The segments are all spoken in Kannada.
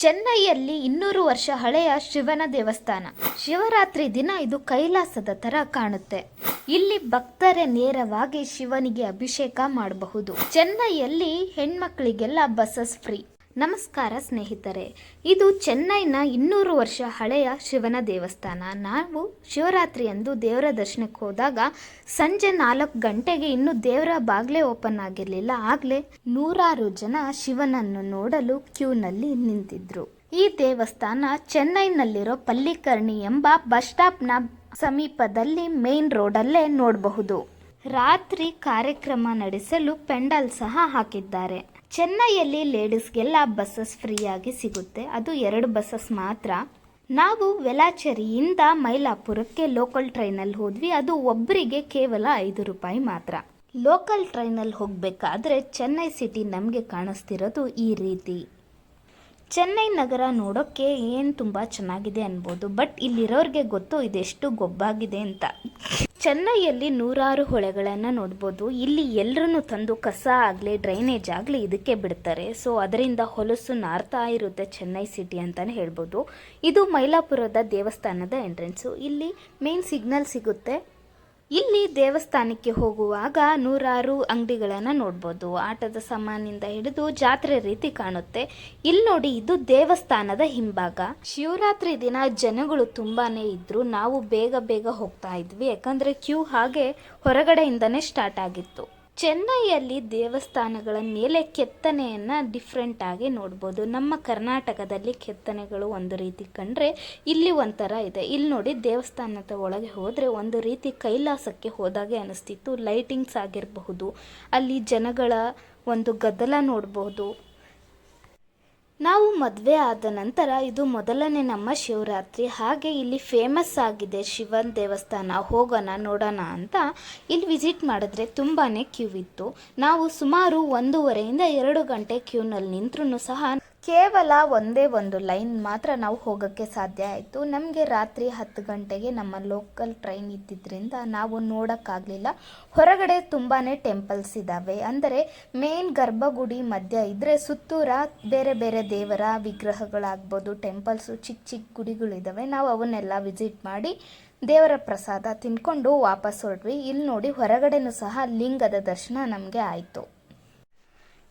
ಚೆನ್ನೈಯಲ್ಲಿ ಇನ್ನೂರು ವರ್ಷ ಹಳೆಯ ಶಿವನ ದೇವಸ್ಥಾನ. ಶಿವರಾತ್ರಿ ದಿನ ಇದು ಕೈಲಾಸದ ತರ ಕಾಣುತ್ತೆ. ಇಲ್ಲಿ ಭಕ್ತರೇ ನೇರವಾಗಿ ಶಿವನಿಗೆ ಅಭಿಷೇಕ ಮಾಡಬಹುದು. ಚೆನ್ನೈಯಲ್ಲಿ ಹೆಣ್ಮಕ್ಳಿಗೆಲ್ಲ ಬಸ್ಸಸ್ ಫ್ರೀ. ನಮಸ್ಕಾರ ಸ್ನೇಹಿತರೆ, ಇದು ಚೆನ್ನೈನ ಇನ್ನೂರು ವರ್ಷ ಹಳೆಯ ಶಿವನ ದೇವಸ್ಥಾನ. ನಾವು ಶಿವರಾತ್ರಿಯಂದು ದೇವರ ದರ್ಶನಕ್ಕೆ ಹೋದಾಗ ಸಂಜೆ ನಾಲ್ಕು ಗಂಟೆಗೆ ಇನ್ನೂ ದೇವರ ಬಾಗ್ಲೇ ಓಪನ್ ಆಗಿರಲಿಲ್ಲ. ಆಗಲೇ ನೂರಾರು ಜನ ಶಿವನನ್ನು ನೋಡಲು ಕ್ಯೂನಲ್ಲಿ ನಿಂತಿದ್ರು. ಈ ದೇವಸ್ಥಾನ ಚೆನ್ನೈನಲ್ಲಿರೋ ಪಲ್ಲಿಕರ್ಣಿ ಎಂಬ ಬಸ್ ಸ್ಟಾಪ್ನ ಸಮೀಪದಲ್ಲಿ ಮೇನ್ ರೋಡಲ್ಲೇ ನೋಡಬಹುದು. ರಾತ್ರಿ ಕಾರ್ಯಕ್ರಮ ನಡೆಸಲು ಪೆಂಡಲ್ ಸಹ ಹಾಕಿದ್ದಾರೆ. ಚೆನ್ನೈಯಲ್ಲಿ ಲೇಡೀಸ್ಗೆಲ್ಲ ಬಸ್ಸಸ್ ಫ್ರೀಯಾಗಿ ಸಿಗುತ್ತೆ. ಅದು ಎರಡು ಬಸ್ಸಸ್ ಮಾತ್ರ. ನಾವು ವೆಲಾಚೇರಿಯಿಂದ ಮೈಲಾಪುರಕ್ಕೆ ಲೋಕಲ್ ಟ್ರೈನಲ್ಲಿ ಹೋದ್ವಿ. ಅದು ಒಬ್ಬರಿಗೆ ಕೇವಲ ಐದು ರೂಪಾಯಿ ಮಾತ್ರ. ಲೋಕಲ್ ಟ್ರೈನಲ್ಲಿ ಹೋಗಬೇಕಾದ್ರೆ ಚೆನ್ನೈ ಸಿಟಿ ನಮಗೆ ಕಾಣಿಸ್ತಿರೋದು ಈ ರೀತಿ. ಚೆನ್ನೈ ನಗರ ನೋಡೋಕ್ಕೆ ಏನು ತುಂಬ ಚೆನ್ನಾಗಿದೆ ಅನ್ಬೋದು, ಬಟ್ ಇಲ್ಲಿರೋರಿಗೆ ಗೊತ್ತು ಇದೆಷ್ಟು ಗೊಬ್ಬಾಗಿದೆ ಅಂತ. ಚೆನ್ನೈಯಲ್ಲಿ ನೂರಾರು ಹೊಳೆಗಳನ್ನು ನೋಡ್ಬೋದು, ಇಲ್ಲಿ ಎಲ್ಲರನ್ನು ತಂದು ಕಸ ಆಗಲಿ, ಡ್ರೈನೇಜ್ ಆಗಲಿ ಇದಕ್ಕೆ ಬಿಡ್ತಾರೆ. ಸೊ ಅದರಿಂದ ಹೊಲಸು ನಾರ್ತಾ ಇರುತ್ತೆ ಚೆನ್ನೈ ಸಿಟಿ ಅಂತಲೇ ಹೇಳ್ಬೋದು. ಇದು ಮೈಲಾಪುರದ ದೇವಸ್ಥಾನದ ಎಂಟ್ರೆನ್ಸು ಇಲ್ಲಿ ಮೇನ್ ಸಿಗ್ನಲ್ ಸಿಗುತ್ತೆ. ಇಲ್ಲಿ ದೇವಸ್ಥಾನಕ್ಕೆ ಹೋಗುವಾಗ ನೂರಾರು ಅಂಗಡಿಗಳನ್ನು ನೋಡ್ಬೋದು. ಆಟದ ಸಾಮಾನಿಂದ ಹಿಡಿದು ಜಾತ್ರೆ ರೀತಿ ಕಾಣುತ್ತೆ. ಇಲ್ಲಿ ನೋಡಿ ಇದು ದೇವಸ್ಥಾನದ ಹಿಂಭಾಗ. ಶಿವರಾತ್ರಿ ದಿನ ಜನಗಳು ತುಂಬಾನೇ ಇದ್ರು. ನಾವು ಬೇಗ ಬೇಗ ಹೋಗ್ತಾ ಇದ್ವಿ. ಯಾಕಂದ್ರೆ ಕ್ಯೂ ಹಾಗೆ ಹೊರಗಡೆಯಿಂದನೇ ಸ್ಟಾರ್ಟ್ ಆಗಿತ್ತು. ಚೆನ್ನೈಯಲ್ಲಿ ದೇವಸ್ಥಾನಗಳ ಮೇಲೆ ಕೆತ್ತನೆಯನ್ನು ಡಿಫ್ರೆಂಟಾಗಿ ನೋಡ್ಬೋದು. ನಮ್ಮ ಕರ್ನಾಟಕದಲ್ಲಿ ಕೆತ್ತನೆಗಳು ಒಂದು ರೀತಿ ಕಂಡ್ರೆ ಇಲ್ಲಿ ಒಂಥರ ಇದೆ. ಇಲ್ಲಿ ನೋಡಿ ದೇವಸ್ಥಾನದ ಒಳಗೆ ಹೋದರೆ ಒಂದು ರೀತಿ ಕೈಲಾಸಕ್ಕೆ ಹೋದಾಗೆ ಅನಿಸ್ತಿತ್ತು. ಲೈಟಿಂಗ್ಸ್ ಆಗಿರಬಹುದು, ಅಲ್ಲಿ ಜನಗಳ ಒಂದು ಗದ್ದಲ ನೋಡಬಹುದು ನಾವು ಮದುವೆ ಆದ ನಂತರ ಇದು ಮೊದಲನೇ ನಮ್ಮ ಶಿವರಾತ್ರಿ. ಹಾಗೆ ಇಲ್ಲಿ ಫೇಮಸ್ ಆಗಿದೆ ಶಿವನ್ ದೇವಸ್ಥಾನ. ಹೋಗೋಣ, ನೋಡೋಣ ಅಂತ ಇಲ್ಲಿ ವಿಸಿಟ್ ಮಾಡಿದ್ರೆ ತುಂಬಾ ಕ್ಯೂ ಇತ್ತು. ನಾವು ಸುಮಾರು ಒಂದೂವರೆಯಿಂದ ಎರಡು ಗಂಟೆ ಕ್ಯೂನಲ್ಲಿ ನಿಂತ್ರು ಸಹ ಕೇವಲ ಒಂದೇ ಒಂದು ಲೈನ್ ಮಾತ್ರ ನಾವು ಹೋಗೋಕ್ಕೆ ಸಾಧ್ಯ ಆಯಿತು. ನಮಗೆ ರಾತ್ರಿ ಹತ್ತು ಗಂಟೆಗೆ ನಮ್ಮ ಲೋಕಲ್ ಟ್ರೈನ್ ಇದ್ದಿದ್ದರಿಂದ ನಾವು ನೋಡೋಕ್ಕಾಗಲಿಲ್ಲ. ಹೊರಗಡೆ ತುಂಬಾ ಟೆಂಪಲ್ಸ್ ಇದ್ದಾವೆ ಅಂದರೆ ಮೇನ್ ಗರ್ಭಗುಡಿ ಮಧ್ಯ ಇದ್ದರೆ ಸುತ್ತೂರ ಬೇರೆ ಬೇರೆ ದೇವರ ವಿಗ್ರಹಗಳಾಗ್ಬೋದು ಟೆಂಪಲ್ಸು ಚಿಕ್ಕ ಚಿಕ್ಕ ಗುಡಿಗಳಿದ್ದಾವೆ ನಾವು ಅವನ್ನೆಲ್ಲ ವಿಸಿಟ್ ಮಾಡಿ ದೇವರ ಪ್ರಸಾದ ತಿನ್ಕೊಂಡು ವಾಪಸ್ ಹೊರಟ್ವಿ. ಇಲ್ಲಿ ನೋಡಿ ಹೊರಗಡೆನೂ ಸಹ ಲಿಂಗದ ದರ್ಶನ ನಮಗೆ ಆಯಿತು.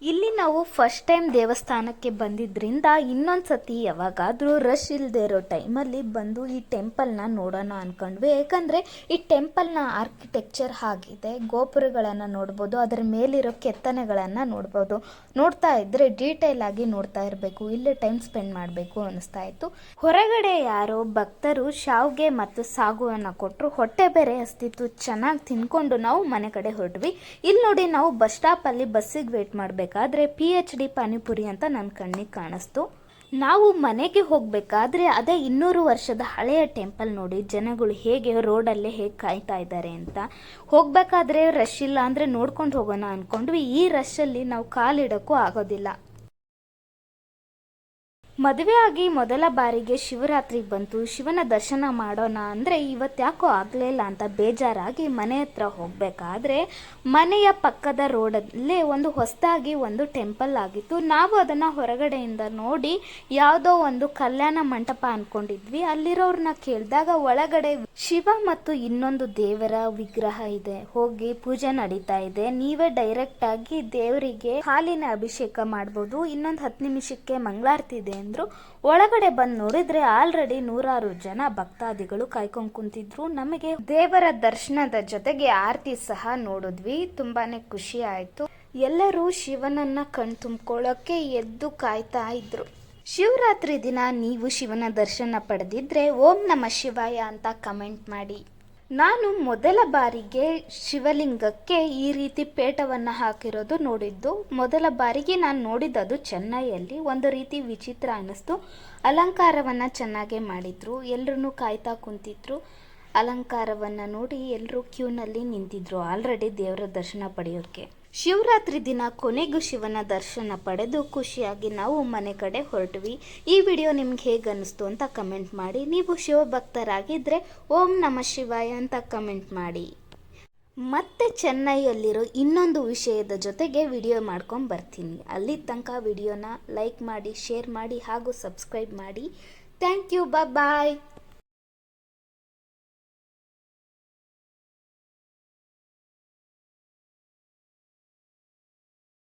ಇಲ್ಲಿ ನಾವು ಫಸ್ಟ್ ಟೈಮ್ ದೇವಸ್ಥಾನಕ್ಕೆ ಬಂದಿದ್ರಿಂದ ಇನ್ನೊಂದು ಸತಿ ಯಾವಾಗಾದರೂ ರಶ್ ಇಲ್ಲದೆ ಇರೋ ಟೈಮಲ್ಲಿ ಬಂದು ಈ ಟೆಂಪಲ್ನ ನೋಡೋಣ ಅಂದ್ಕೊಂಡ್ವಿ ಏಕೆಂದರೆ ಈ ಟೆಂಪಲ್ನ ಆರ್ಕಿಟೆಕ್ಚರ್ ಆಗಿದೆ ಗೋಪುರಗಳನ್ನು ನೋಡ್ಬೋದು, ಅದರ ಮೇಲಿರೋ ಕೆತ್ತನೆಗಳನ್ನು ನೋಡ್ಬೋದು. ನೋಡ್ತಾ ಇದ್ದರೆ ಡೀಟೇಲ್ ಆಗಿ ನೋಡ್ತಾ ಇರಬೇಕು, ಇಲ್ಲೇ ಟೈಮ್ ಸ್ಪೆಂಡ್ ಮಾಡಬೇಕು ಅನಿಸ್ತಾ ಇತ್ತು. ಹೊರಗಡೆ ಯಾರೋ ಭಕ್ತರು ಶಾವ್ಗೆ ಮತ್ತು ಸಾಗುವನ್ನು ಕೊಟ್ಟರು ಹೊಟ್ಟೆ ಬೇರೆ ಹಸ್ತಿತ್ತು, ಚೆನ್ನಾಗಿ ತಿನ್ಕೊಂಡು ನಾವು ಮನೆ ಕಡೆ ಹೊರಟ್ವಿ. ಇಲ್ಲಿ ನೋಡಿ ನಾವು ಬಸ್ ಸ್ಟಾಪಲ್ಲಿ ಬಸ್ಸಿಗೆ ವೇಟ್ ಮಾಡಬೇಕಾದ್ರೆ ಪಿ ಎಚ್ ಡಿ ಪಾನಿಪುರಿ ಅಂತ ನನ್ನ ಕಣ್ಣಿಗೆ ಕಾಣಿಸ್ತು. ನಾವು ಮನೆಗೆ ಹೋಗಬೇಕಾದ್ರೆ ಅದೇ ಇನ್ನೂರು ವರ್ಷದ ಹಳೆಯ ಟೆಂಪಲ್ ನೋಡಿ ಜನಗಳು ಹೇಗೆ ರೋಡಲ್ಲೇ ಹೇಗೆ ಕಾಯ್ತಾ ಇದ್ದಾರೆ ಅಂತ. ಹೋಗಬೇಕಾದ್ರೆ ರಶ್ ಇಲ್ಲ ಅಂದರೆ ನೋಡ್ಕೊಂಡು ಹೋಗೋಣ ಅಂದ್ಕೊಂಡ್ವಿ ಈ ರಶ್ಶಲ್ಲಿ ನಾವು ಕಾಲಿಡೋಕ್ಕೂ ಆಗೋದಿಲ್ಲ. ಮದುವೆ ಆಗಿ ಮೊದಲ ಬಾರಿಗೆ ಶಿವರಾತ್ರಿ ಬಂತು. ಶಿವನ ದರ್ಶನ ಮಾಡೋಣ ಅಂದರೆ ಇವತ್ತ್ಯಾಕೋ ಆಗಲಿಲ್ಲ ಅಂತ ಬೇಜಾರಾಗಿ ಮನೆ ಹತ್ರ ಹೋಗಬೇಕಾದ್ರೆ ಮನೆಯ ಪಕ್ಕದ ರೋಡಲ್ಲೇ ಒಂದು ಹೊಸದಾಗಿ ಒಂದು ಟೆಂಪಲ್ ಆಗಿತ್ತು. ನಾವು ಅದನ್ನು ಹೊರಗಡೆಯಿಂದ ನೋಡಿ ಯಾವುದೋ ಒಂದು ಕಲ್ಯಾಣ ಮಂಟಪ ಅಂದ್ಕೊಂಡಿದ್ವಿ ಅಲ್ಲಿರೋರನ್ನ ಕೇಳಿದಾಗ ಒಳಗಡೆ ಶಿವ ಮತ್ತು ಇನ್ನೊಂದು ದೇವರ ವಿಗ್ರಹ ಇದೆ. ಹೋಗಿ ಪೂಜೆ ನಡೀತಾ ಇದೆ. ನೀವೇ ಡೈರೆಕ್ಟ್ ಆಗಿ ದೇವರಿಗೆ ಹಾಲಿನ ಅಭಿಷೇಕ ಮಾಡ್ಬೋದು. ಇನ್ನೊಂದು ಹತ್ತು ನಿಮಿಷಕ್ಕೆ ಮಂಗಳಾರತಿ ಇದೆ ಅಂದ್ರು ಒಳಗಡೆ ಬಂದು ನೋಡಿದ್ರೆ ಆಲ್ರೆಡಿ ನೂರಾರು ಜನ ಭಕ್ತಾದಿಗಳು ಕಾಯ್ಕೊಂಡ್ ಕುಂತಿದ್ರು. ನಮಗೆ ದೇವರ ದರ್ಶನದ ಜೊತೆಗೆ ಆರತಿ ಸಹ ನೋಡಿದ್ವಿ. ತುಂಬಾನೇ ಖುಷಿ ಆಯ್ತು. ಎಲ್ಲರೂ ಶಿವನನ್ನ ಕಣ್ ತುಂಬ್ಕೊಳ್ಳೋಕೆ ಎದ್ದು ಕಾಯ್ತಾ ಇದ್ರು. ಶಿವರಾತ್ರಿ ದಿನ ನೀವು ಶಿವನ ದರ್ಶನ ಪಡೆದಿದ್ರೆ ಓಂ ನಮ ಶಿವಾಯ ಅಂತ ಕಮೆಂಟ್ ಮಾಡಿ. ನಾನು ಮೊದಲ ಬಾರಿಗೆ ಶಿವಲಿಂಗಕ್ಕೆ ಈ ರೀತಿ ಪೇಟವನ್ನು ಹಾಕಿರೋದು ನೋಡಿದ್ದು, ಮೊದಲ ಬಾರಿಗೆ ನಾನು ನೋಡಿದ್ದದು ಚೆನ್ನೈಯಲ್ಲಿ. ಒಂದು ರೀತಿ ವಿಚಿತ್ರ ಅನ್ನಿಸ್ತು ಅಲಂಕಾರವನ್ನು ಚೆನ್ನಾಗೇ ಮಾಡಿದ್ರು. ಎಲ್ಲರೂ ಕಾಯ್ತಾ ಕುಂತಿದ್ರು. ಅಲಂಕಾರವನ್ನು ನೋಡಿ ಎಲ್ಲರೂ ಕ್ಯೂನಲ್ಲಿ ನಿಂತಿದ್ರು. ಆಲ್ರೆಡಿ ದೇವರ ದರ್ಶನ ಪಡೆಯೋಕ್ಕೆ ಶಿವರಾತ್ರಿ ದಿನ ಕೊನೆಗೂ ಶಿವನ ದರ್ಶನ ಪಡೆದು ಖುಷಿಯಾಗಿ ನಾವು ಮನೆ ಕಡೆ ಹೊರಟ್ವಿ. ಈ ವಿಡಿಯೋ ನಿಮ್ಗೆ ಹೇಗೆ ಅನ್ನಿಸ್ತು ಅಂತ ಕಮೆಂಟ್ ಮಾಡಿ. ನೀವು ಶಿವಭಕ್ತರಾಗಿದ್ದರೆ ಓಂ ನಮ ಶಿವಾಯ ಅಂತ ಕಮೆಂಟ್ ಮಾಡಿ. ಮತ್ತೆ ಚೆನ್ನೈಯಲ್ಲಿರೋ ಇನ್ನೊಂದು ವಿಷಯದ ಜೊತೆಗೆ ವಿಡಿಯೋ ಮಾಡ್ಕೊಂಡು ಬರ್ತೀನಿ. ಅಲ್ಲಿ ತನಕ ವಿಡಿಯೋನ ಲೈಕ್ ಮಾಡಿ, ಶೇರ್ ಮಾಡಿ ಹಾಗೂ ಸಬ್ಸ್ಕ್ರೈಬ್ ಮಾಡಿ. Thank you bye.